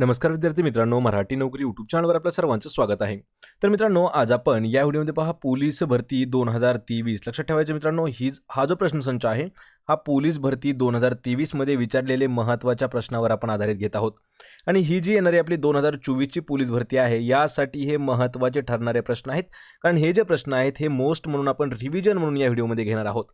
नमस्कार विद्यार्थी मित्रांनो मराठी नोकरी यूट्यूब चॅनलवर आपल्या सर्वांचं स्वागत आहे. तर मित्रांनो आज आपण या व्हिडिओमध्ये पहा पोलीस भरती दोन हजार तेवीस. लक्षात ठेवायचे मित्रांनो ही हा जो प्रश्नसंच आहे हा पोलीस भरती दोन हजार तेवीसमध्ये विचारलेले महत्त्वाच्या प्रश्नावर आपण आधारित घेत आहोत. आणि ही जी येणारी आपली दोन हजार चोवीसची पोलीस भरती आहे यासाठी हे महत्त्वाचे ठरणारे प्रश्न आहेत. कारण हे जे प्रश्न आहेत हे मोस्ट म्हणून आपण रिव्हिजन म्हणून या व्हिडिओमध्ये घेणार आहोत.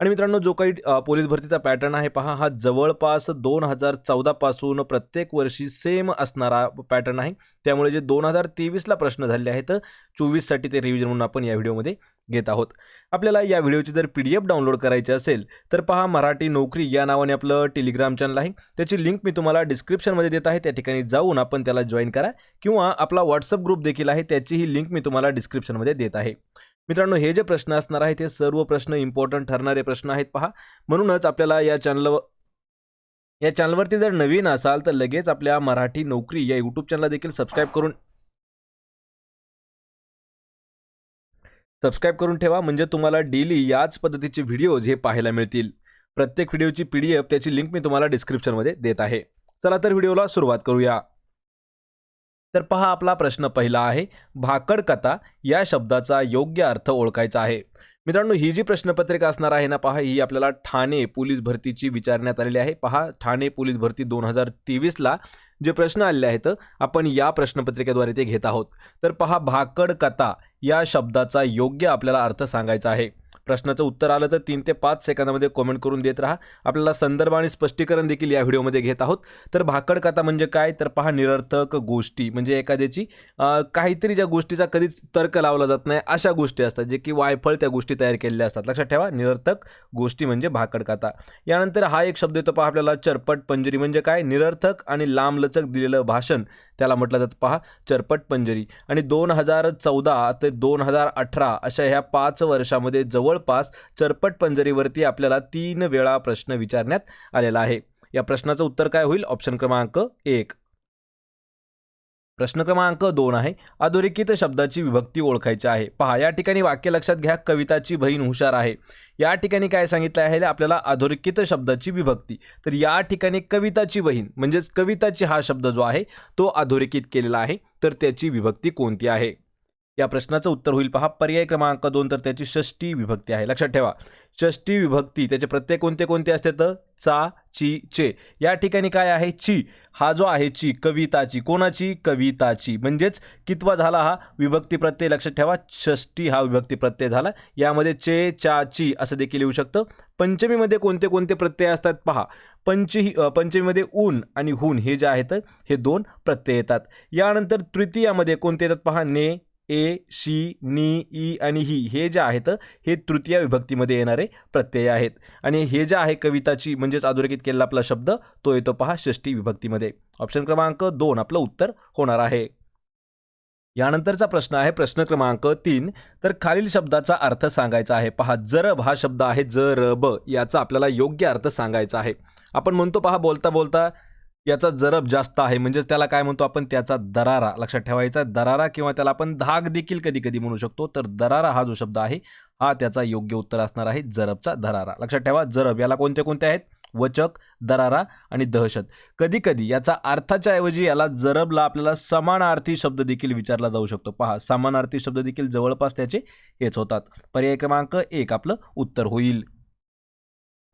आणि मित्रांनो जो काही पोलीस भरतीचा पॅटर्न आहे पहा हा जवळपास दोन हजार चौदापासून प्रत्येक वर्षी सेम असणारा पॅटर्न आहे. त्यामुळे जे दोन हजार तेवीसला प्रश्न झालेले आहेत चोवीससाठी ते रिव्हिजन म्हणून आपण या व्हिडिओमध्ये घेत आहोत. आपल्याला या व्हिडिओची जर पी डी एफ डाउनलोड करायची असेल तर पहा मराठी नोकरी या नावाने आपलं टेलिग्राम चॅनल आहे. त्याची लिंक मी तुम्हाला डिस्क्रिप्शनमध्ये देत आहे. त्या ठिकाणी जाऊन आपण त्याला जॉईन करा किंवा आपला व्हॉट्सअप ग्रुप देखील आहे त्याचीही लिंक मी तुम्हाला डिस्क्रिप्शनमध्ये देत आहे. मित्रांनो हे जे प्रश्न असणार आहेत ते सर्व प्रश्न इम्पॉर्टंट ठरणारे प्रश्न आहेत. पहा म्हणूनच आपल्याला या चॅनलवर या चॅनलवरती जर नवीन असाल तर लगेच आपल्या मराठी नोकरी या यूट्यूब चॅनलला देखील सबस्क्राईब करून सबस्क्राईब करून ठेवा. म्हणजे तुम्हाला डेली याच पद्धतीचे व्हिडिओज हे पाहायला मिळतील. प्रत्येक व्हिडिओची पी डी एफ त्याची लिंक मी तुम्हाला डिस्क्रिप्शनमध्ये देत आहे. चला तर व्हिडिओला सुरुवात करूया. तर पहा आपला प्रश्न पहिला आहे भाकड कथा या शब्दाचा योग्य अर्थ ओळखायचा आहे. मित्रांनो ही जी प्रश्नपत्रिका असणार आहे ना पहा ही आपल्याला ठाणे पोलीस भरतीची विचारण्यात आलेली आहे. पहा ठाणे पोलीस भरती दोन हजार तेवीसला जे प्रश्न आलेले आहेत आपण या प्रश्नपत्रिकेद्वारे ते घेत आहोत. तर पहा भाकड कथा या शब्दाचा योग्य आपल्याला अर्थ सांगायचा आहे. प्रश्नाचं उत्तर आलं तर तीन ते पाच सेकंदामध्ये कॉमेंट करून देत राहा. आपल्याला संदर्भ आणि स्पष्टीकरण देखील या व्हिडिओमध्ये घेत आहोत. तर भाकड कथा म्हणजे काय? तर पहा निरर्थक गोष्टी म्हणजे एखाद्याची काहीतरी ज्या गोष्टीचा कधीच तर्क लावला जात नाही अशा गोष्टी असतात जे की वायफळ त्या गोष्टी तयार केलेल्या असतात. लक्षात ठेवा निरर्थक गोष्टी म्हणजे भाकड कथा. यानंतर हा एक शब्द येतो पहा आपल्याला चरपट पंजरी म्हणजे काय? निरर्थक आणि लांबलचक दिलेलं भाषण. त्याला म्हटलं जातं पहा चरपट पंजरी. आणि दोन हजार चौदा ते दोन हजार अठरा अशा ह्या पाच वर्षामध्ये जवळपास चरपट पंजरीवरती आपल्याला तीन वेळा प्रश्न विचारण्यात आलेला आहे. या प्रश्नाचं उत्तर काय होईल? ऑप्शन क्रमांक एक. प्रश्न क्रमांक दोन आहे. अधोरेखित शब्दाची विभक्ती ओळखायची आहे. पहा या ठिकाणी वाक्य लक्षात घ्या कविताची बहीण हुशार आहे. या ठिकाणी काय सांगितलं आहे? आपल्याला अधोरेखित शब्दाची विभक्ती. तर या ठिकाणी कविताची बहीण म्हणजेच कविताची हा शब्द जो आहे तो अधोरेखित केलेला आहे. तर त्याची विभक्ती कोणती आहे? या प्रश्नाचं उत्तर होईल. पहा पर्याय क्रमांक दोन तर त्याची षष्टी विभक्ती आहे. लक्षात ठेवा. षष्टी विभक्ती त्याचे प्रत्येक कोणते कोणते असतात चा ची चे. या ठिकाणी काय आहे? ची. हा जो आहे ची. कविताची. कोणाची? कविताची. म्हणजेच कितवा झाला हा? विभक्ती प्रत्यय. लक्षात ठेवा. षष्टी हा विभक्ती प्रत्यय झाला. यामध्ये चे चा ची असं देखील येऊ शकतं. पंचमीमध्ये कोणते कोणते प्रत्यय असतात? पहा. पंचही पंचमीमध्ये ऊन आणि हुन हे जे आहेत हे दोन प्रत्यय येतात. यानंतर तृतीयामध्ये कोणते येतात? पहा ने ए शी नी ई आणि ही हे जे आहेत हे तृतीय विभक्तीमध्ये येणारे प्रत्यय आहेत. आणि हे जे आहे कविताची म्हणजेच अधोरेखित केलेला आपला शब्द तो येतो पहा षष्टी विभक्तीमध्ये. ऑप्शन क्रमांक दोन आपलं उत्तर होणार आहे. यानंतरचा प्रश्न आहे प्रश्न क्रमांक तीन. तर खालील शब्दाचा अर्थ सांगायचा आहे. पहा जरब हा शब्द आहे जरब याचा आपल्याला योग्य अर्थ सांगायचा आहे. आपण म्हणतो पहा बोलता बोलता याचा जरब जास्त आहे. म्हणजेच त्याला काय म्हणतो आपण? त्याचा दरारा. लक्षात ठेवायचा दरारा किंवा त्याला आपण धाग देखील कधी कधी म्हणू शकतो. तर दरारा हा जो शब्द आहे हा त्याचा योग्य उत्तर असणार आहे. जरबचा दरारा. लक्षात ठेवा जरब याला कोणते कोणते आहेत? वचक दरारा आणि दहशत. कधी कधी याचा अर्थाच्या ऐवजी याला जरबला आपल्याला समानार्थी शब्द देखील विचारला जाऊ शकतो. पहा समानार्थी शब्द देखील जवळपास त्याचे हेच होतात. पर्याय क्रमांक एक आपलं उत्तर होईल.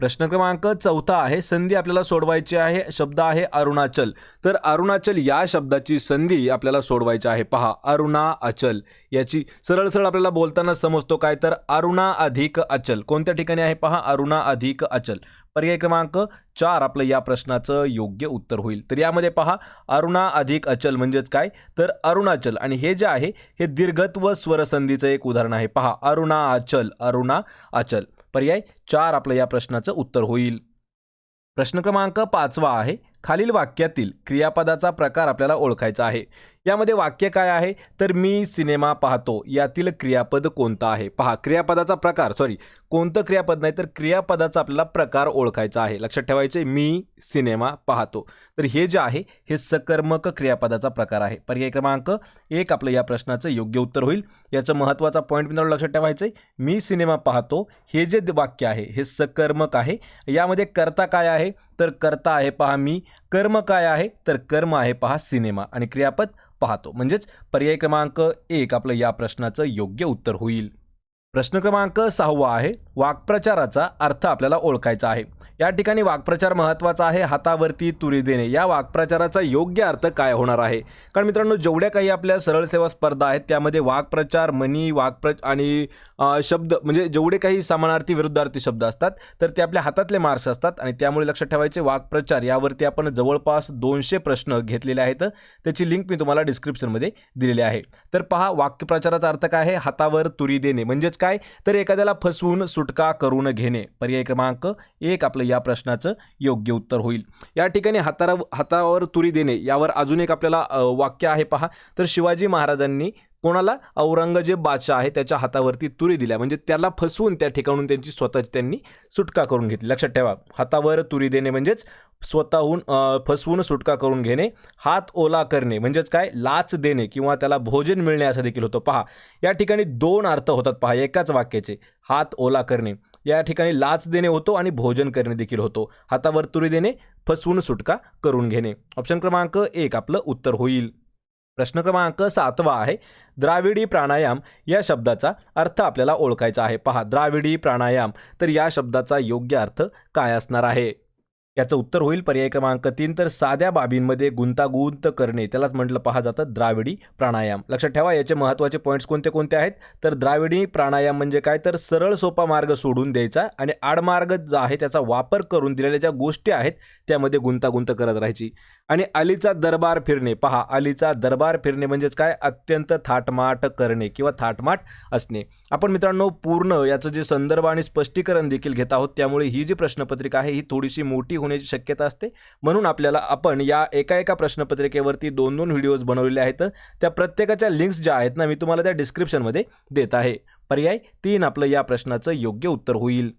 प्रश्न क्रमांक चौथा आहे संधी आपल्याला सोडवायची आहे शब्द आहे अरुणाचल. तर अरुणाचल या शब्दाची संधी आपल्याला सोडवायची आहे. पहा अरुणा अचल याची सरळ सरळ आपल्याला बोलताना समजतो काय? तर अरुणा अधिक अचल. कोणत्या ठिकाणी आहे? पहा अरुणा अधिक अचल. पर्याय क्रमांक चार आपलं या प्रश्नाचं योग्य उत्तर होईल. तर यामध्ये पहा अरुणा अधिक अचल म्हणजेच काय? तर अरुणाचल. आणि हे जे आहे हे दीर्घत्व स्वरसंधीचं एक उदाहरण आहे. पहा अरुणा अचल अरुणा अचल. पर्याय चार आपलं या प्रश्नाचं उत्तर होईल. प्रश्न क्रमांक पाचवा आहे. खालील वाक्यातील क्रियापदाचा प्रकार आपल्याला ओळखायचा आहे. यामध्ये वाक्य काय आहे? तर मी सिनेमा पाहतो. यातील क्रियापद कोणतं आहे? पहा क्रियापदाचा प्रकार सॉरी कोणतं क्रियापद नाही तर क्रियापदाचा आपल्याला प्रकार ओळखायचा आहे. लक्षात ठेवायचे मी सिनेमा पाहतो. तर हे जे आहे हे सकर्मक क्रियापदाचा प्रकार आहे. पर्याय क्रमांक एक आपलं या प्रश्नाचं योग्य उत्तर होईल. याचं महत्त्वाचा पॉईंट मित्रांनो लक्षात ठेवायचं आहे मी सिनेमा पाहतो. हे जे वाक्य आहे हे सकर्मक आहे. यामध्ये कर्ता काय आहे? तर कर्ता आहे पहा मी. कर्म काय आहे? तर कर्म आहे पहा सिनेमा. आणि क्रियापद पाहतो. म्हणजेच पर्याय क्रमांक एक आपलं या प्रश्नाचं योग्य उत्तर होईल. प्रश्न क्रमांक सहावा आहे. वाक्प्रचाराचा अर्थ आपल्याला ओळखायचा आहे. या ठिकाणी वाक्प्रचार महत्त्वाचा आहे. हातावरती तुरी देणे. या वाक्प्रचाराचा योग्य अर्थ काय होणार आहे? कारण मित्रांनो जेवढ्या काही आपल्या सरळ सेवा स्पर्धा आहेत त्यामध्ये वाक्प्रचार मनी वाक्प्र आणि शब्द म्हणजे जेवढे काही समानार्थी विरुद्धार्थी शब्द असतात तर ते आपल्या हातातले मार्क्स असतात आणि त्यामुळे लक्षात ठेवायचे वाक्प्रचार यावरती आपण जवळपास दोनशे प्रश्न घेतलेले आहेत. त्याची लिंक मी तुम्हाला डिस्क्रिप्शनमध्ये दिलेली आहे. तर पहा वाक्यप्रचाराचा अर्थ काय आहे? हातावर तुरी देणे. म्हणजेच काय? तर एखाद्याला फसवून सुटका करून घेणे. पर्याय क्रमांक एक आपलं या प्रश्नाचं योग्य उत्तर होईल. या ठिकाणी हातारा हातावर तुरी देणे. यावर अजून एक आपल्याला वाक्य आहे पहा. तर शिवाजी महाराजांनी कोणाला? औरंगजेब बादशाह आहे त्याच्या हातावरती तुरी दिल्या. म्हणजे त्याला फसवून त्या ठिकाणून त्यांची स्वतः त्यांनी सुटका करून घेतली. लक्षात ठेवा हातावर तुरी देणे म्हणजेच स्वतःहून फसवून सुटका करून घेणे हात ओला करणे म्हणजेच काय? लाच देणे किंवा त्याला भोजन मिळणे असं देखील होतं. पहा या ठिकाणी दोन अर्थ होतात. पहा एकाच वाक्याचे हात ओला करणे. या ठिकाणी लाच देणे होतो आणि भोजन करणे देखील होतो. हातावर तुरी देणे फसवून सुटका करून घेणे. ऑप्शन क्रमांक एक आपलं उत्तर होईल. प्रश्न क्रमांक सातवा आहे द्राविडी प्राणायाम या शब्दाचा अर्थ आपल्याला ओळखायचा आहे. पहा द्राविडी प्राणायाम तर या शब्दाचा योग्य अर्थ काय असणार आहे? याचं उत्तर होईल पर्याय क्रमांक तीन तर साध्या बाबींमध्ये गुंतागुंत करणे त्यालाच म्हटलं पहा जातं द्राविडी प्राणायाम. लक्षात ठेवा याचे महत्त्वाचे पॉईंट्स कोणते कोणते आहेत? तर द्राविडी प्राणायाम म्हणजे काय? तर सरळ सोपा मार्ग सोडून द्यायचा आणि आडमार्ग जो आहे त्याचा वापर करून दिलेल्या ज्या गोष्टी आहेत त्यामध्ये गुंतागुंत करत राहायची. आणि अलीचा दरबार फिरणे. पहा अलीचा दरबार फिरणे म्हणजेच काय? अत्यंत थाटमाट करणे किंवा थाटमाट असणे. आपण मित्रांनो पूर्ण याचं जे संदर्भ आणि स्पष्टीकरण देखील घेत आहोत त्यामुळे ही जी प्रश्नपत्रिका आहे ही थोडीशी मोठी होण्याची शक्यता असते. म्हणून आपल्याला आपण या एका एका प्रश्नपत्रिकेवरती दोन दोन व्हिडिओज बनवलेले आहेत. त्या प्रत्येकाच्या लिंक्स ज्या आहेत ना मी तुम्हाला त्या डिस्क्रिप्शनमध्ये देत आहे. पर्याय तीन आपलं या प्रश्नाचं योग्य उत्तर होईल.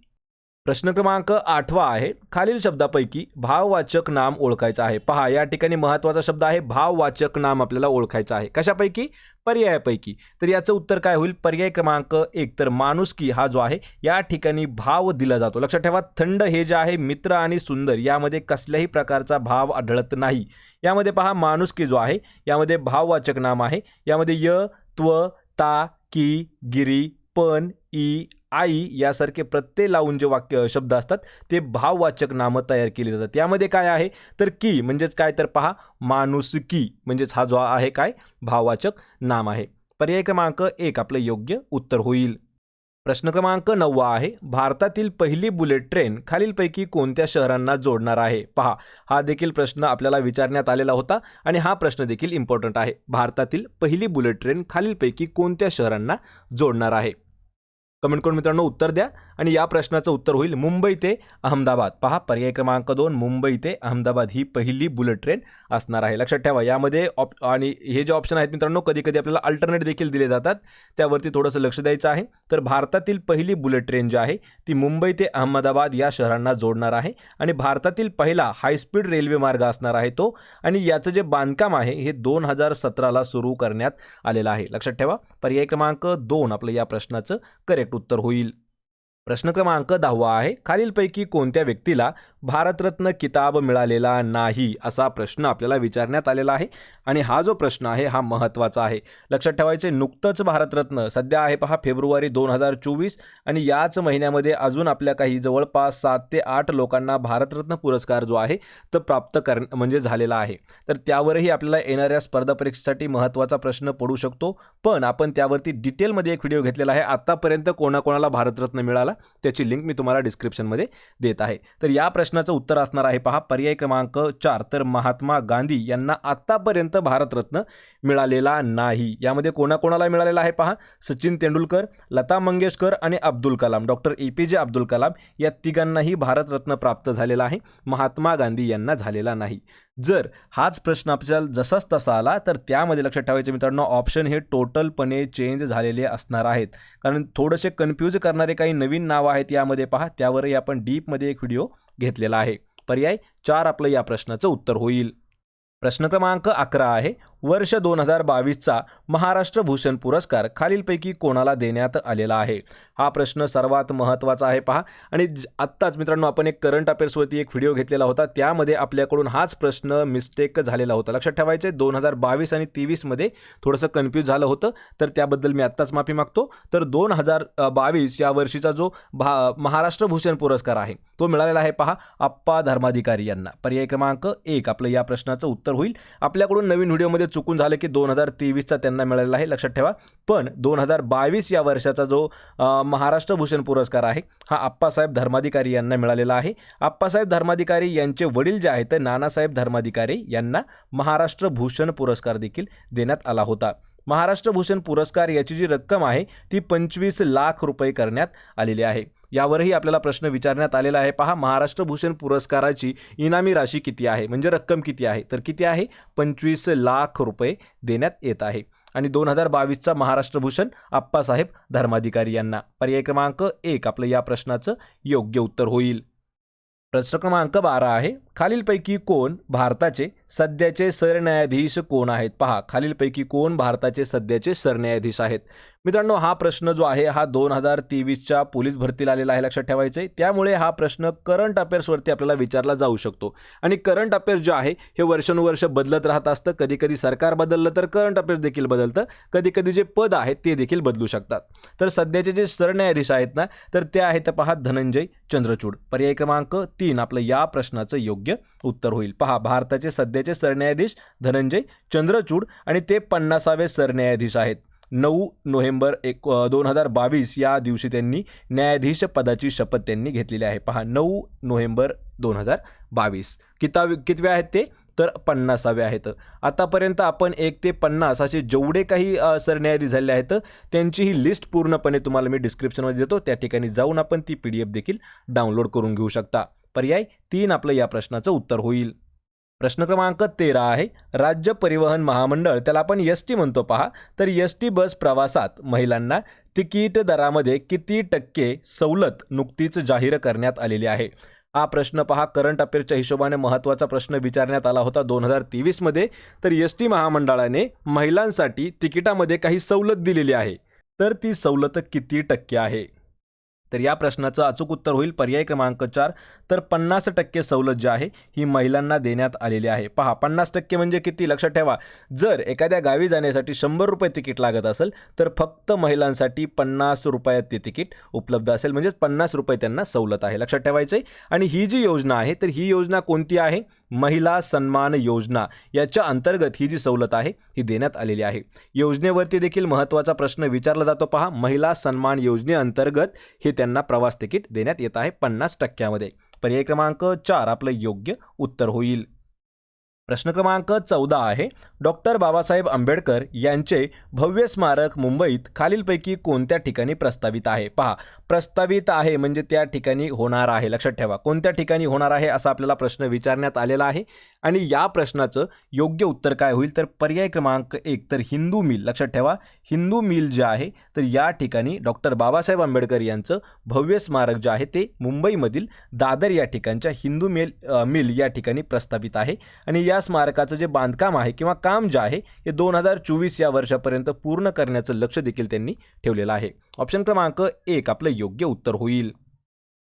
प्रश्न क्रमांक आठवा आहे. खालील शब्दापैकी भाववाचक नाम ओळखायचं आहे. पहा या ठिकाणी महत्त्वाचा शब्द आहे भाववाचक नाम आपल्याला ओळखायचं आहे. कशापैकी? पर्यायापैकी. तर याचं उत्तर काय होईल? पर्याय क्रमांक एक. तर माणुसकी हा जो आहे या ठिकाणी भाव दिला जातो. लक्षात ठेवा थंड हे जे आहे मित्र आणि सुंदर यामध्ये कसल्याही प्रकारचा भाव आढळत नाही. यामध्ये पहा माणुसकी जो आहे यामध्ये भाववाचक नाम आहे. यामध्ये य त्व ता की गिरी पण ई आई यासारखे प्रत्यय लावून जे वाक्य शब्द असतात ते भाववाचक नामं तयार केली जातात. यामध्ये काय आहे? तर की म्हणजेच काय? तर पहा माणुसकी म्हणजेच हा जो आहे काय? भाववाचक नाम आहे. पर्याय क्रमांक एक आपलं योग्य उत्तर होईल. प्रश्न क्रमांक नववा आहे. भारतातील पहिली बुलेट ट्रेन खालीलपैकी कोणत्या शहरांना जोडणार आहे? पहा हा देखील प्रश्न आपल्याला विचारण्यात आलेला होता आणि हा प्रश्न देखील इम्पॉर्टंट आहे. भारतातील पहिली बुलेट ट्रेन खालीलपैकी कोणत्या शहरांना जोडणार आहे? कमेंट करून मित्रांनो उत्तर द्या. आणि या प्रश्नाचं उत्तर होईल मुंबई ते अहमदाबाद. पहा पर्याय क्रमांक दोन मुंबई ते अहमदाबाद ही पहिली बुलेट ट्रेन असणार आहे. लक्षात ठेवा यामध्ये ऑप आणि हे जे ऑप्शन आहेत मित्रांनो कधी कधी आपल्याला अल्टरनेट देखील दिले जातात. त्यावरती थोडंसं लक्ष द्यायचं आहे. तर भारतातील पहिली बुलेट ट्रेन जी आहे ती मुंबई ते अहमदाबाद या शहरांना जोडणार आहे आणि भारतातील पहिला हायस्पीड रेल्वे मार्ग असणार आहे तो. आणि याचं जे बांधकाम आहे हे दोन हजार सतराला सुरू करण्यात आलेलं आहे. लक्षात ठेवा पर्याय क्रमांक दोन आपलं या प्रश्नाचं करेक्ट उत्तर होईल. प्रश्न क्रमांक दहावा आहे. खालीलपैकी कोणत्या व्यक्तीला भारतरत्न किताब मिळालेला नाही असा प्रश्न आपल्याला विचारण्यात आलेला आहे. आणि हा जो प्रश्न आहे हा महत्त्वाचा आहे. लक्षात ठेवायचे नुकतंच भारतरत्न सध्या आहे पहा फेब्रुवारी दोन हजार चोवीस आणि याच महिन्यामध्ये अजून आपल्या काही जवळपास सात ते आठ लोकांना भारतरत्न पुरस्कार जो आहे तो प्राप्त कर म्हणजे झालेला आहे. तर त्यावरही आपल्याला येणाऱ्या स्पर्धा परीक्षेसाठी महत्त्वाचा प्रश्न पडू शकतो. पण आपण त्यावरती डिटेलमध्ये एक व्हिडिओ घेतलेला आहे. आत्तापर्यंत कोणाकोणाला भारतरत्न मिळाला त्याची लिंक मी तुम्हाला डिस्क्रिप्शनमध्ये देत आहे. तर या प्रश्न प्रश्नाचं उत्तर असणार आहे. पहा पर्याय क्रमांक चार. तर महात्मा गांधी यांना आत्तापर्यंत भारतरत्न मिळालेला नाही. यामध्ये कोणाकोणाला मिळालेला आहे पहा? सचिन तेंडुलकर लता मंगेशकर आणि Abdul Kalam. Doctor A P J Abdul Kalam या तिघांनाही भारतरत्न प्राप्त झालेला आहे. महात्मा गांधी यांना झालेला नाही. जर हाच प्रश्न आपल्याला जसाच तसा आला तर त्यामध्ये लक्षात ठेवायचे मित्रांनो ऑप्शन हे टोटलपणे चेंज झालेले असणार आहेत. कारण थोडेसे कन्फ्यूज करणारे काही नवीन नावं आहेत यामध्ये पहा. त्यावरही आपण डीपमध्ये एक व्हिडिओ घेतलेला आहे. पर्याय चार आपलं या प्रश्नाचं उत्तर होईल. प्रश्न क्रमांक अकरा आहे वर्ष दोन हजार बावीसचा महाराष्ट्र भूषण पुरस्कार खालीलपैकी कोणाला देण्यात आलेला आहे? हा प्रश्न सर्वात महत्त्वाचा आहे पहा. आणि ज- आत्ताच मित्रांनो आपण एक करंट अफेअर्सवरती एक व्हिडिओ घेतलेला होता. त्यामध्ये आपल्याकडून हाच प्रश्न मिस्टेक झालेला होता. लक्षात ठेवायचे दोन हजार बावीस आणि तेवीसमध्ये थोडंसं कन्फ्यूज झालं होतं. तर त्याबद्दल मी आत्ताच माफी मागतो. तर दोन हजार बावीस या वर्षीचा जो भा महाराष्ट्र भूषण पुरस्कार आहे तो मिळालेला आहे पहा आप्पा धर्माधिकारी यांना. पर्याय क्रमांक एक आपलं या प्रश्नाचं उत्तर होईल. आपल्याकडून नवीन व्हिडिओमध्ये चुकून झालं की दोन हजार तेवीसचा त्यांना मिळालेला आहे लक्षात ठेवा. पण दोन हजार बावीस या वर्षाचा जो महाराष्ट्र भूषण पुरस्कार आहे हा आप्पासाहेब धर्माधिकारी यांना मिळालेला आहे. आप्पासाहेब धर्माधिकारी यांचे वडील जे आहेत ते नानासाहेब धर्माधिकारी यांना महाराष्ट्र भूषण पुरस्कार देखील देण्यात आला होता. महाराष्ट्र भूषण पुरस्कार याची जी रक्कम आहे ती पंचवीस लाख रुपये करण्यात आलेली आहे. यावरही आपल्याला प्रश्न विचारण्यात आलेला आहे. पहा महाराष्ट्र भूषण पुरस्काराची इनामी राशी किती आहे? म्हणजे रक्कम किती आहे? तर किती आहे? पंचवीस लाख रुपये देण्यात येत आहे. आणि दोन हजार बावीसचा महाराष्ट्र भूषण आप्पासाहेब धर्माधिकारी यांना. पर्याय क्रमांक एक आपलं या प्रश्नाचं योग्य उत्तर होईल. प्रश्न क्रमांक बारा आहे. खालीलपैकी कोण भारताचे सध्याचे सरन्यायाधीश कोण आहेत? पहा खालीलपैकी कोण भारताचे सध्याचे सरन्यायाधीश आहेत? मित्रांनो हा प्रश्न जो आहे हा दोन हजार तेवीसच्या पोलीस भरतीला आलेला आहे लक्षात ठेवायचं आहे त्यामुळे हा प्रश्न करंट अफेअर्सवरती आपल्याला विचारला जाऊ शकतो. आणि करंट अफेअर्स जे आहे हे वर्षानुवर्ष बदलत राहत असतं. कधी कधी सरकार बदललं तर करंट अफेअर्स देखील बदलतं. कधी कधी जे पद आहेत ते देखील बदलू शकतात. तर सध्याचे जे सरन्यायाधीश आहेत ना तर ते आहेत पहा धनंजय चंद्रचूड. पर्याय क्रमांक तीन आपलं या प्रश्नाचं योग्य उत्तर होईल. पहा भारताचे सध्या सध्याचे सरन्यायाधीश धनंजय चंद्रचूड आणि ते पन्नासावे सरन्यायाधीश आहेत. नऊ नोव्हेंबर एक दोन हजार बावीस या दिवशी त्यांनी न्यायाधीश पदाची शपथ त्यांनी घेतलेली आहे. पहा नऊ नोव्हेंबर दोन हजार बावीस. किता कितवे आहेत ते? तर पन्नासावे आहेत. आतापर्यंत आपण एक ते पन्नास असे जेवढे काही सरन्यायाधीश झाले आहेत त्यांची ही लिस्ट पूर्णपणे तुम्हाला मी डिस्क्रिप्शनमध्ये देतो. त्या ठिकाणी जाऊन आपण ती पी डी एफ देखील डाउनलोड करून घेऊ शकता. पर्याय तीन आपलं या प्रश्नाचं उत्तर होईल. प्रश्न क्रमांक तेरा आहे. राज्य परिवहन महामंडळ त्याला आपण एस टी म्हणतो पहा. तर एस टी बस प्रवासात महिलांना तिकीट दरामध्ये किती टक्के सवलत नुकतीच जाहीर करण्यात आलेली आहे? हा प्रश्न पहा. करंट अफेअरच्या हिशोबाने महत्त्वाचा प्रश्न विचारण्यात आला होता दोन हजार तेवीसमध्ये तर एस टी महामंडळाने महिलांसाठी तिकिटामध्ये काही सवलत दिलेली आहे. तर ती सवलत किती टक्के आहे? तर या प्रश्नाचं अचूक उत्तर होईल पर्याय क्रमांक चार. तर पन्नास टक्के सवलत जी आहे ही महिलांना देण्यात आलेली आहे. पहा पन्नास टक्के म्हणजे किती? लक्षात ठेवा जर एखाद्या गावी जाण्यासाठी शंभर रुपये तिकीट लागत असेल तर फक्त महिलांसाठी पन्नास रुपयात ते तिकीट उपलब्ध असेल. म्हणजेच पन्नास रुपये त्यांना सवलत आहे. लक्षात ठेवायचं आहे आणि ही जी योजना आहे तर ही योजना कोणती आहे? महिला सन्मान योजना याच्या अंतर्गत ही जी सवलत आहे ही देण्यात आलेली आहे. योजनेवरती देखील महत्त्वाचा प्रश्न विचारला जातो. पहा महिला सन्मान योजनेअंतर्गत हे त्यांना प्रवास तिकीट देण्यात येत आहे पन्नास टक्क्यामध्ये. पर्याय क्रमांक चार आपलं योग्य उत्तर होईल. प्रश्न क्रमांक चौदा आहे. डॉक्टर बाबासाहेब आंबेडकर यांचे भव्य स्मारक मुंबईत खालीलपैकी कोणत्या ठिकाणी प्रस्तावित आहे? पहा प्रस्तावित आहे म्हणजे त्या ठिकाणी होणार आहे. लक्षात ठेवा कोणत्या ठिकाणी होणार आहे असा आपल्याला प्रश्न विचारण्यात आलेला आहे? आणि या प्रश्नाचं योग्य उत्तर काय होईल? तर पर्याय क्रमांक एक तर हिंदू मिल. लक्षात ठेवा हिंदू मिल जे आहे तर या ठिकाणी डॉक्टर बाबासाहेब आंबेडकर यांचं भव्य स्मारक जे आहे ते मुंबईमधील दादर या ठिकाणच्या हिंदू मेल मिल या ठिकाणी प्रस्थापित आहे. आणि या स्मारकाचं जे बांधकाम आहे किंवा काम जे आहे हे दोन हजार चोवीस या वर्षापर्यंत पूर्ण करण्याचं लक्ष देखील त्यांनी ठेवलेलं आहे. ऑप्शन क्रमांक एक आपलं योग्य उत्तर होईल.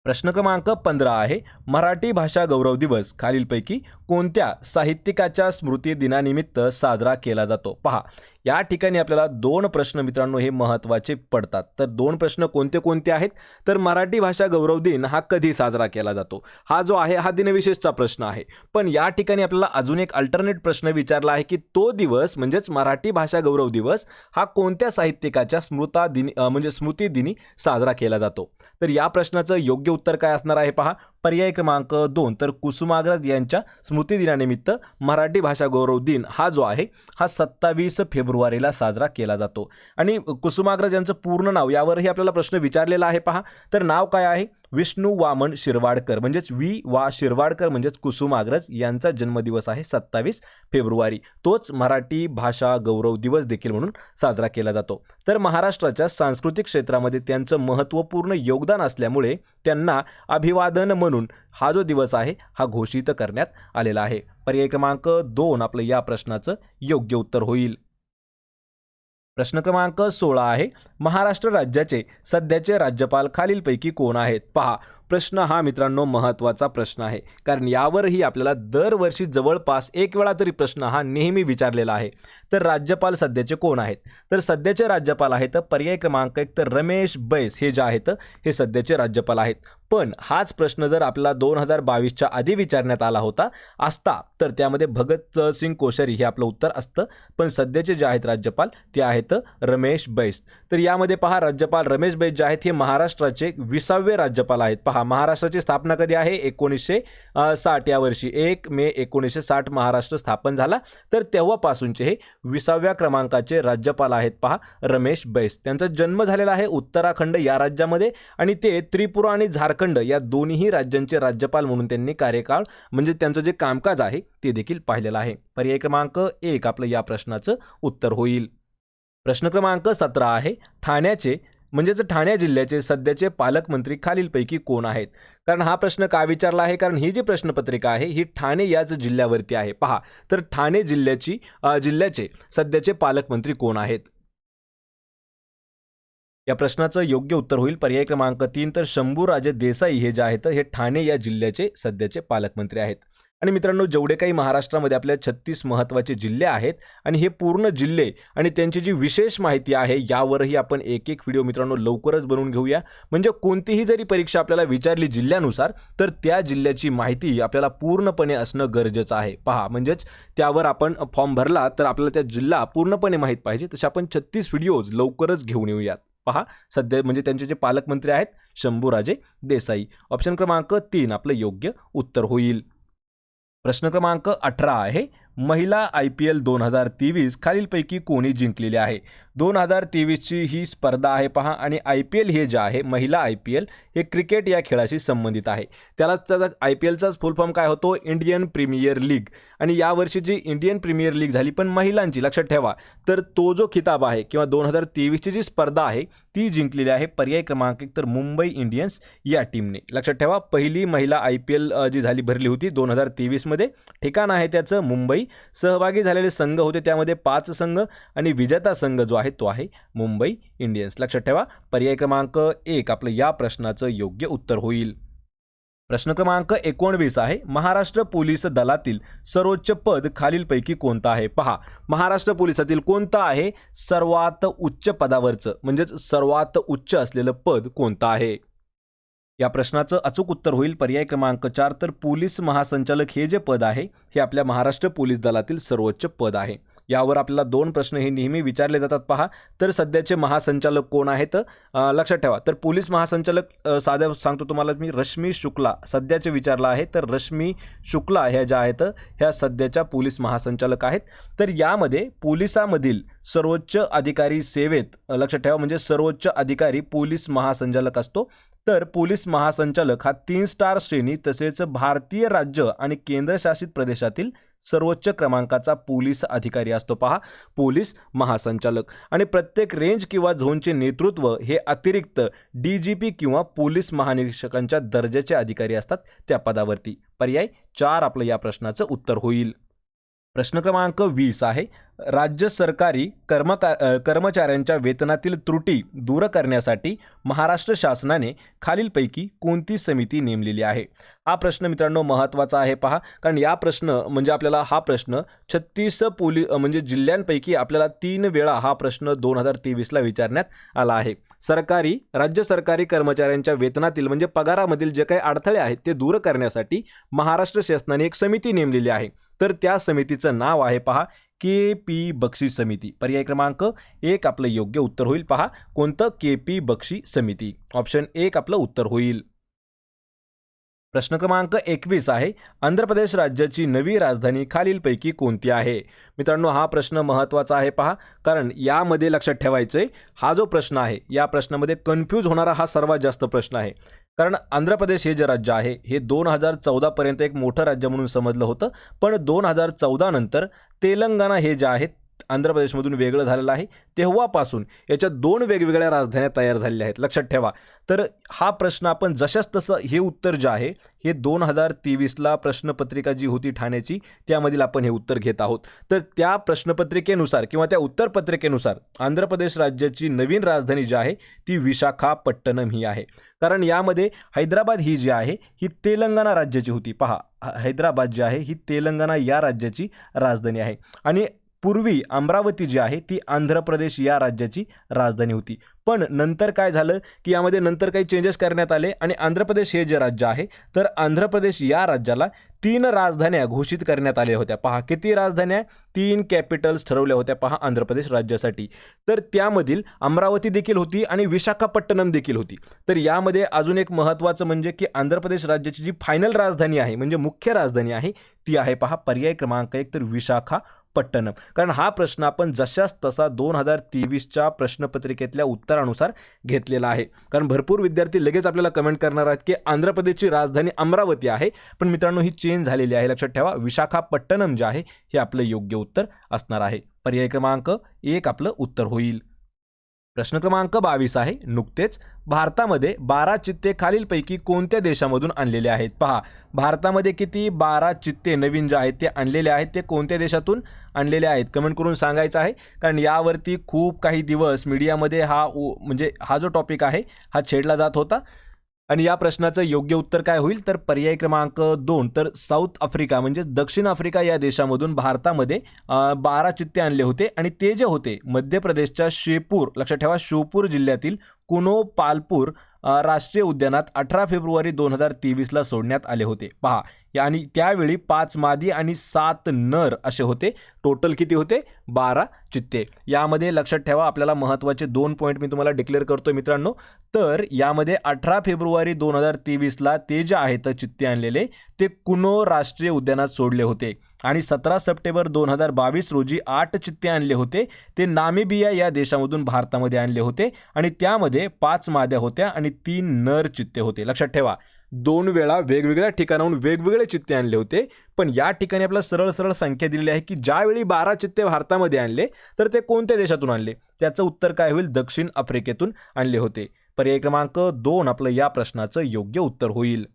प्रश्न क्रमांक पंधरा आहे मराठी भाषा गौरव दिवस खालीलपैकी कोणत्या साहित्यिकाच्या स्मृती दिनानिमित्त साजरा केला जातो? पहा या ठिकाणी आपल्याला दोन प्रश्न मित्रांनो हे महत्त्वाचे पडतात. तर दोन प्रश्न कोणते कोणते आहेत? तर मराठी भाषा गौरव दिन हा कधी साजरा केला जातो? हा जो आहे हा दिनविशेषचा प्रश्न आहे. पण या ठिकाणी आपल्याला अजून एक अल्टरनेट प्रश्न विचारला आहे की तो दिवस म्हणजेच मराठी भाषा गौरव दिवस हा कोणत्या साहित्यिकाच्या स्मृता दिनी म्हणजे स्मृती दिनी साजरा केला जातो? तर या प्रश्नाचं योग्य उत्तर काय असणार आहे पहा. पर्याय क्रमांक दोन तर कुसुमाग्रज यांच्या स्मृतिदिनानिमित्त मराठी भाषा गौरव दिन हा जो आहे हा सत्तावीस फेब्रुवारीला साजरा केला जातो. आणि कुसुमाग्रज यांचं पूर्ण नाव यावरही आपल्याला प्रश्न विचारलेला आहे पहा. तर नाव काय आहे? विष्णू वामन शिरवाडकर म्हणजेच वी वा शिरवाडकर म्हणजेच कुसुमाग्रज यांचा जन्मदिवस आहे सत्तावीस फेब्रुवारी. तोच मराठी भाषा गौरव दिवस देखील म्हणून साजरा केला जातो. तर महाराष्ट्राच्या सांस्कृतिक क्षेत्रामध्ये त्यांचं महत्त्वपूर्ण योगदान असल्यामुळे त्यांना अभिवादन म्हणून हा जो दिवस आहे हा घोषित करण्यात आलेला आहे. पर्याय क्रमांक दोन आपलं या प्रश्नाचं योग्य उत्तर होईल. प्रश्न क्रमांक सोळा आहे. महाराष्ट्र राज्याचे सध्याचे राज्यपाल खालीलपैकी कोण आहेत? पहा प्रश्न हा मित्रांनो महत्त्वाचा प्रश्न आहे. कारण यावरही आपल्याला दरवर्षी जवळपास एक वेळा तरी प्रश्न हा नेहमी विचारलेला आहे. तर राज्यपाल सध्याचे कोण आहेत? तर सध्याचे राज्यपाल आहेत पर्याय क्रमांक एक तर रमेश बैस हे जे आहेत हे सध्याचे राज्यपाल आहेत. पण हाच प्रश्न जर आपला दोन हजार बावीसच्या आधी विचारण्यात आला होता असता तर त्यामध्ये भगत सिंग कोश्यारी हे आपलं उत्तर असतं. पण सध्याचे जे आहेत राज्यपाल ते आहेत रमेश बैस. तर यामध्ये पहा राज्यपाल रमेश बैस जे आहेत हे महाराष्ट्राचे विसावे राज्यपाल आहेत. पहा महाराष्ट्राची स्थापना कधी आहे? एकोणीसशे साठ या वर्षी. एक मे एकोणीसशे साठ महाराष्ट्र स्थापन झाला. तर तेव्हापासूनचे हे विसाव्या क्रमांकाचे राज्यपाल आहेत. पहा रमेश बैस. त्यांचा जन्म झालेला आहे उत्तराखंड या राज्यामध्ये आणि ते त्रिपुरा आणि झारखंड या दोन्ही राज्यांचे राज्यपाल म्हणून त्यांनी कार्यकाळ म्हणजे त्यांचं जे कामकाज आहे ते देखील पाहिलेलं आहे. पर्याय क्रमांक एक आपलं या प्रश्नाचं उत्तर होईल. प्रश्न क्रमांक सतरा आहे ठाण्याचे म्हणजेच ठाणे जिल्ह्याचे सध्याचे पालकमंत्री खालीलपैकी कोण आहेत? कारण हा प्रश्न का विचारला आहे? कारण ही जी प्रश्नपत्रिका आहे ही ठाणे याच जिल्ह्यावरती आहे. पहा तर ठाणे जिल्ह्याची जिल्ह्याचे सध्याचे पालकमंत्री कोण आहेत? या प्रश्नाचं योग्य उत्तर होईल. पर्याय क्रमांक तीन तर शंभूराजे देसाई हे जे आहेत हे ठाणे या जिल्ह्याचे सध्याचे पालकमंत्री आहेत. आणि मित्रांनो जेवढे काही महाराष्ट्रामध्ये आपल्या छत्तीस महत्त्वाचे जिल्हे आहेत आणि हे पूर्ण जिल्हे आणि त्यांची जी विशेष माहिती आहे यावरही आपण एक एक व्हिडिओ मित्रांनो लवकरच बनवून घेऊया. म्हणजे कोणतीही जरी परीक्षा आपल्याला विचारली जिल्ह्यानुसार तर त्या जिल्ह्याची माहिती आपल्याला पूर्णपणे असणं गरजेचं आहे. पहा म्हणजेच त्यावर आपण फॉर्म भरला तर आपल्याला त्या जिल्हा पूर्णपणे माहीत पाहिजे. तसे आपण छत्तीस व्हिडिओज लवकरच घेऊन येऊयात. पहा सध्या म्हणजे त्यांचे जे पालकमंत्री आहेत शंभूराजे देसाई. ऑप्शन क्रमांक तीन आपलं योग्य उत्तर होईल. प्रश्न क्रमांक अठरा आहे. महिला आय पी एल दोन हजार तेवीस खालीलपैकी कोणी जिंकलेली आहे? दोन हजार तेवीसची ही स्पर्धा आहे पहा. आणि आय पी एल हे जे आहे महिला आय पी एल हे क्रिकेट या खेळाशी संबंधित आहे. त्यालाच त्याचा आय पी एलचाच फुल फॉर्म काय होतो? इंडियन प्रीमियर लीग आणि यावर्षी जी इंडियन प्रीमियर लीग झाली पण महिलांची लक्षात ठेवा. तर तो जो खिताब आहे किंवा दोन हजार तेवीसची जी स्पर्धा आहे ती जिंकलेली आहे पर्याय क्रमांक एक तर मुंबई इंडियन्स या टीमने. लक्षात ठेवा पहिली महिला आय पी एल जी झाली भरली होती दोन हजार तेवीसमध्ये. ठिकाण आहे त्याचं मुंबई. सहभागी झालेले संघ होते त्यामध्ये पाच संघ आणि विजेता संघ जो आहे तो आहे मुंबई इंडियन्स. लक्षात ठेवा पर्याय क्रमांक एक आपलं या प्रश्नाचं योग्य उत्तर होईल. प्रश्न क्रमांक एकोणवीस आहे महाराष्ट्र पोलीस दलातील सर्वोच्च पद खालीलपैकी कोणतं आहे? पहा महाराष्ट्र पोलिसातील कोणतं आहे? सर्वात उच्च पदावरचं म्हणजेच सर्वात उच्च असलेलं पद कोणतं आहे? या प्रश्नाचं अचूक उत्तर होईल. पर्याय क्रमांक चार तर पोलीस महासंचालक हे जे पद आहे हे आपल्या महाराष्ट्र पोलीस दलातील सर्वोच्च पद आहे. यावर आपल्याला दोन प्रश्न हे नेहमी विचारले जातात. पहा तर सध्याचे महासंचालक कोण आहेत? लक्षात ठेवा. तर पोलीस महासंचालक साध्या सांगतो तुम्हाला मी रश्मी शुक्ला. सध्याचे विचारला आहे तर रश्मी शुक्ला ह्या ज्या आहेत ह्या सध्याच्या पोलीस महासंचालक आहेत. तर यामध्ये पोलिसामधील सर्वोच्च अधिकारी सेवेत लक्षात ठेवा म्हणजे सर्वोच्च अधिकारी पोलीस महासंचालक असतो. तर पोलीस महासंचालक हा तीन स्टार श्रेणी तसेच भारतीय राज्य आणि केंद्रशासित प्रदेशातील सर्वोच्च क्रमांकाचा पोलीस अधिकारी असतो. पहा पोलीस महासंचालक. आणि प्रत्येक रेंज किंवा झोनचे नेतृत्व हे अतिरिक्त डी जी पी किंवा पोलीस महानिरीक्षकांच्या दर्जाचे अधिकारी असतात त्या पदावरती. पर्याय चार आपलं या प्रश्नाचं उत्तर होईल. प्रश्न क्रमांक वीस आहे. राज्य सरकारी कर्मका कर्मचाऱ्यांच्या वेतनातील त्रुटी दूर करण्यासाठी महाराष्ट्र शासनाने खालीलपैकी कोणती समिती नेमलेली आहे? हा प्रश्न मित्रांनो महत्त्वाचा आहे पहा. कारण या प्रश्न म्हणजे आपल्याला हा प्रश्न छत्तीस पोली म्हणजे जिल्ह्यांपैकी आपल्याला तीन वेळा हा प्रश्न दोन हजार तेवीसला विचारण्यात आला आहे. सरकारी राज्य सरकारी कर्मचाऱ्यांच्या वेतनातील म्हणजे पगारामधील जे काही अडथळे आहेत ते दूर करण्यासाठी महाराष्ट्र शासनाने एक समिती नेमलेली आहे. तर त्या समितीचं नाव आहे पहा के पी बक्षी समिती. पर्याय क्रमांक एक आपलं योग्य उत्तर होईल पहा. कोणतं के पी बक्षी समिती? ऑप्शन एक आपलं उत्तर होईल. प्रश्न क्रमांक एकवीस आहे आंध्र प्रदेश राज्याची नवी राजधानी खालीलपैकी कोणती आहे? मित्रांनो हा प्रश्न महत्त्वाचा आहे पहा कारण यामध्ये लक्षात ठेवायचं आहे हा जो प्रश्न आहे या प्रश्नामध्ये कन्फ्यूज होणारा हा सर्वात जास्त प्रश्न आहे. कारण आंध्र प्रदेश हे जे राज्य आहे हे दोन हजार चौदापर्यंत एक मोठं राज्य म्हणून समजलं होतं पण दोन हजार चौदानंतर तेलंगणा हे जे आहे आंध्र प्रदेशमधून वेगळं झालेलं आहे. तेव्हापासून याच्या दोन वेगवेगळ्या राजधान्या तयार झालेल्या आहेत. लक्षात ठेवा. तर हा प्रश्न आपण जशाच तसं हे उत्तर जे आहे हे दोन हजार तेवीसला प्रश्नपत्रिका जी होती ठाण्याची त्यामधील आपण हे उत्तर घेत आहोत. तर त्या प्रश्नपत्रिकेनुसार किंवा त्या उत्तरपत्रिकेनुसार आंध्र प्रदेश राज्याची नवीन राजधानी जी आहे ती विशाखापट्टणम ही आहे. कारण यामध्ये हैदराबाद ही जी आहे ही तेलंगणा राज्याची होती. पहा हैदराबाद जी आहे ही तेलंगणा या राज्याची राजधानी आहे. आणि पूर्वी अमरावती जी आहे ती आंध्र प्रदेश या राज्याची राजधानी होती. पण नंतर काय झालं की यामध्ये नंतर काही चेंजेस करण्यात आले आणि आंध्र प्रदेश हे जे राज्य आहे तर आंध्र प्रदेश या राज्याला तीन राजधान्या घोषित करण्यात आल्या होत्या. पहा किती राजधान्या? तीन कॅपिटल्स ठरवल्या होत्या. पहा आंध्र प्रदेश राज्यासाठी. तर त्यामधील अमरावती देखील होती आणि विशाखापट्टणम देखील होती. तर यामध्ये अजून एक महत्त्वाचं म्हणजे की आंध्र प्रदेश राज्याची जी फायनल राजधानी आहे म्हणजे मुख्य राजधानी आहे ती आहे पहा पर्याय क्रमांक एक तर विशाखा पट्टणम. कारण हा प्रश्न आपण जशाच तसा दोन हजार तेवीसच्या प्रश्नपत्रिकेतल्या उत्तरानुसार घेतलेला आहे. कारण भरपूर विद्यार्थी लगेच आपल्याला कमेंट करणार आहेत की आंध्र प्रदेशची राजधानी अमरावती आहे पण मित्रांनो ही चेंज झालेली आहे. लक्षात ठेवा विशाखापट्टणम जे आहे हे आपलं योग्य उत्तर असणार आहे. पर्याय क्रमांक एक आपलं उत्तर होईल. प्रश्न क्रमांक बावीस आहे नुकतेच भारतामध्ये बारा चित्ते खालीलपैकी कोणत्या देशामधून आणलेले आहेत? पहा भारतामध्ये किती बारा चित्ते नवीन जे आहेत ते आणलेले आहेत ते कोणत्या देशातून आणलेले आहेत? कमेंट करून सांगायचं आहे. कारण यावरती खूप काही दिवस मीडियामध्ये हा म्हणजे हा जो टॉपिक आहे हा छेडला जात होता. आणि या प्रश्नाचं योग्य उत्तर काय होईल? तर पर्याय क्रमांक दोन तर साऊथ आफ्रिका म्हणजे दक्षिण आफ्रिका या देशामधून भारतामध्ये बारा चित्ते आणले होते. आणि ते जे होते मध्य प्रदेशच्या शेपूर लक्षात ठेवा शोपूर जिल्ह्यातील कुनो पालपूर राष्ट्रीय उद्यानात अठरा फेब्रुवारी दोन हजार तेवीसला सोडण्यात आले होते. पहा आणि त्यावेळी पाच मादी आणि सात नर असे होते. टोटल किती होते? बारा चित्ते. यामध्ये लक्षात ठेवा आपल्याला महत्त्वाचे दोन पॉईंट मी तुम्हाला डिक्लेअर करतो मित्रांनो. तर यामध्ये अठरा फेब्रुवारी दोन हजार तेवीसला ते जे आहेत चित्ते आणलेले ते कुनो राष्ट्रीय उद्यानात सोडले होते. आणि सतरा सप्टेंबर दोन हजार बावीस रोजी आठ चित्ते आणले होते. ते नामिबिया या देशामधून भारतामध्ये आणले होते. आणि त्यामध्ये पाच माद्या होत्या आणि तीन नर चित्ते होते. लक्षात ठेवा. दोन वेळा वेगवेगळ्या ठिकाणाहून वेगवेगळे चित्ते आणले होते. पण या ठिकाणी आपल्याला सरळ सरळ संख्या दिलेली आहे की ज्यावेळी बारा चित्ते भारतामध्ये आणले तर ते कोणत्या देशातून आणले? त्याचं उत्तर काय होईल? दक्षिण आफ्रिकेतून आणले होते. पर्याय क्रमांक दोन आपलं या प्रश्नाचं योग्य उत्तर होईल.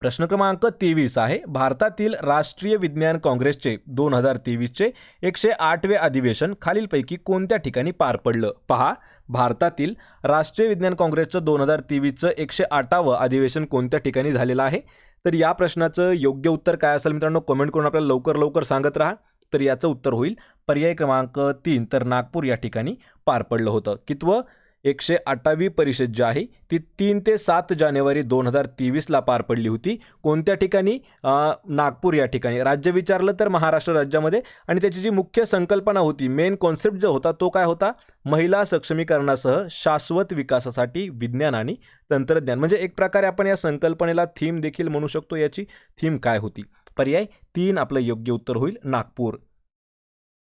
प्रश्न क्रमांक तेवीस आहे. भारतातील राष्ट्रीय विज्ञान काँग्रेसचे दोन हजार तेवीसचे एकशे आठवे अधिवेशन खालीलपैकी कोणत्या ठिकाणी पार पडलं? पहा. भारतातील राष्ट्रीय विज्ञान काँग्रेसचं दोन हजार तेवीसचं एकशे आठावं अधिवेशन कोणत्या ठिकाणी झालेलं आहे? तर या प्रश्नाचं योग्य उत्तर काय असेल मित्रांनो? कमेंट करून आपल्याला लवकर लवकर सांगत राहा. तर याचं उत्तर होईल. पर्याय क्रमांक तीन तर नागपूर या ठिकाणी पार पडलं होतं. कितवं? एकशे अठ्ठावी परिषद जी आहे ती तीन ते सात जानेवारी दोन हजार तेवीसला पार पडली होती. कोणत्या ठिकाणी? नागपूर या ठिकाणी. राज्य विचारलं तर महाराष्ट्र राज्यामध्ये. आणि त्याची जी मुख्य संकल्पना होती मेन कॉन्सेप्ट जो होता तो काय होता? महिला सक्षमीकरणासह शाश्वत विकासासाठी विज्ञान आणि तंत्रज्ञान. म्हणजे एक प्रकारे आपण या संकल्पनेला थीम देखील म्हणू शकतो याची थीम काय होती? पर्याय तीन आपलं योग्य उत्तर होईल. नागपूर.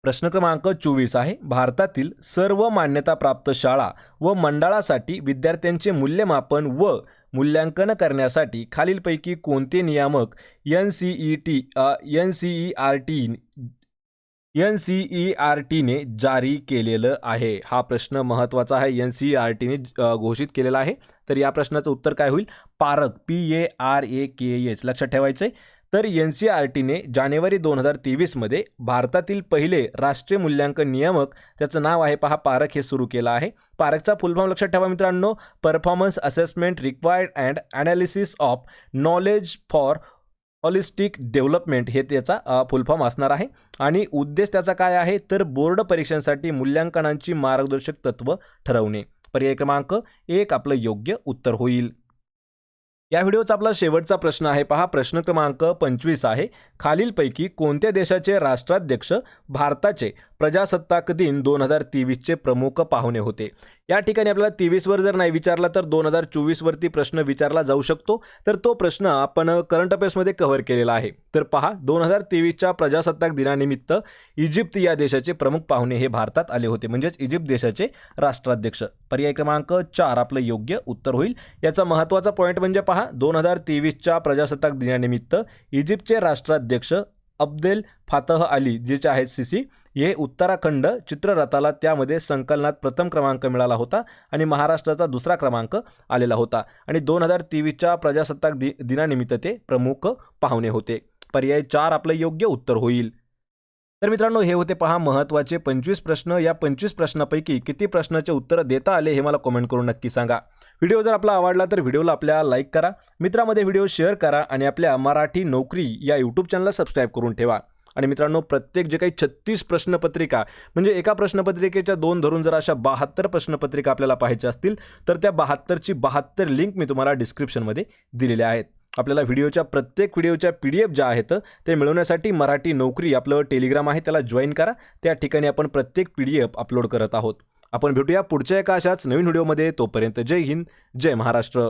प्रश्न क्रमांक चोवीस आहे. भारतातील सर्व मान्यताप्राप्त शाळा व मंडळासाठी विद्यार्थ्यांचे मूल्यमापन व मूल्यांकन करण्यासाठी खालीलपैकी कोणते नियामक N C E T N C E R T N C E R टीने जारी केलेलं आहे? हा प्रश्न महत्त्वाचा आहे. एन सी ई आर टीने घोषित केलेला आहे. तर या प्रश्नाचं उत्तर काय होईल? Park P A R A K H. लक्षात ठेवायचं आहे तर एन सी आर टीने जानेवारी दोन हजार तेवीसमध्ये भारतातील पहिले राष्ट्रीय मूल्यांकन नियामक त्याचं नाव आहे पहा पारक हे सुरू केलं आहे. पारकचा फुलफॉर्म लक्षात ठेवा मित्रांनो. Performance assessment required and analysis of knowledge for holistic development हे त्याचा फुलफॉर्म असणार आहे. आणि उद्देश त्याचा काय आहे? तर बोर्ड परीक्षांसाठी मूल्यांकनांची मार्गदर्शक तत्व ठरवणे. पर्याय क्रमांक एक आपलं योग्य उत्तर होईल. या व्हिडिओचा आपला शेवटचा प्रश्न आहे. पहा प्रश्न क्रमांक पंचवीस आहे. खालीलपैकी कोणत्या देशाचे राष्ट्राध्यक्ष भारताचे? प्रजासत्ताक दिन दोन हजार तेवीसचे प्रमुख पाहुणे होते. या ठिकाणी आपल्याला तेवीसवर जर नाही विचारला तर दोन हजार चोवीसवरती प्रश्न विचारला जाऊ शकतो. तर तो प्रश्न आपण करंट अफेअर्समध्ये कव्हर केलेला आहे. तर पहा दोन हजार तेवीसच्या प्रजासत्ताक दिनानिमित्त इजिप्त या देशाचे प्रमुख पाहुणे हे भारतात आले होते. म्हणजेच इजिप्त देशाचे राष्ट्राध्यक्ष. पर्याय क्रमांक चार आपलं योग्य उत्तर होईल. याचा महत्त्वाचा पॉईंट म्हणजे पहा दोन हजार तेवीसच्या प्रजासत्ताक दिनानिमित्त इजिप्तचे राष्ट्राध्यक्ष अब्देल फातह अली जे आहेत सिसी हे उत्तराखंड चित्ररथाला त्यामध्ये संकलनात प्रथम क्रमांक मिळाला होता आणि महाराष्ट्राचा दुसरा क्रमांक आलेला होता. आणि दोन हजार तेवीसच्या प्रजासत्ताक दि दिनानिमित्त ते प्रमुख पाहुणे होते. पर्याय चार आपलं योग्य उत्तर होईल. तर मित्रांनो हे होते पहा महत्त्वाचे पंचवीस प्रश्न. या पंचवीस प्रश्नापैकी किती प्रश्नाचे उत्तर देता आले हे मला कमेंट करून नक्की सांगा. व्हिडिओ जर आपला आवडला तर व्हिडिओला आपल्या लाईक करा. मित्रामध्ये व्हिडिओ शेअर करा आणि आपल्या मराठी नोकरी या यूट्यूब चॅनलला सबस्क्राईब करून ठेवा. आणि मित्रांनो प्रत्येक जे काही छत्तीस प्रश्नपत्रिका म्हणजे एका प्रश्नपत्रिकेच्या दोन धरून जर अशा बहात्तर प्रश्नपत्रिका आपल्याला पाहायच्या असतील तर त्या बहात्तरची बहात्तर लिंक मी तुम्हाला डिस्क्रिप्शनमध्ये दिलेल्या आहेत. आपल्याला व्हिडिओच्या प्रत्येक व्हिडिओच्या पी डी एफ ज्या आहेत ते मिळवण्यासाठी मराठी नोकरी आपलं टेलिग्राम आहे त्याला जॉईन करा. त्या ठिकाणी आपण प्रत्येक पी डी एफ अपलोड करत आहोत. आपण भेटूया पुढच्या एका अशाच नवीन व्हिडिओमध्ये. तोपर्यंत जय हिंद जय महाराष्ट्र.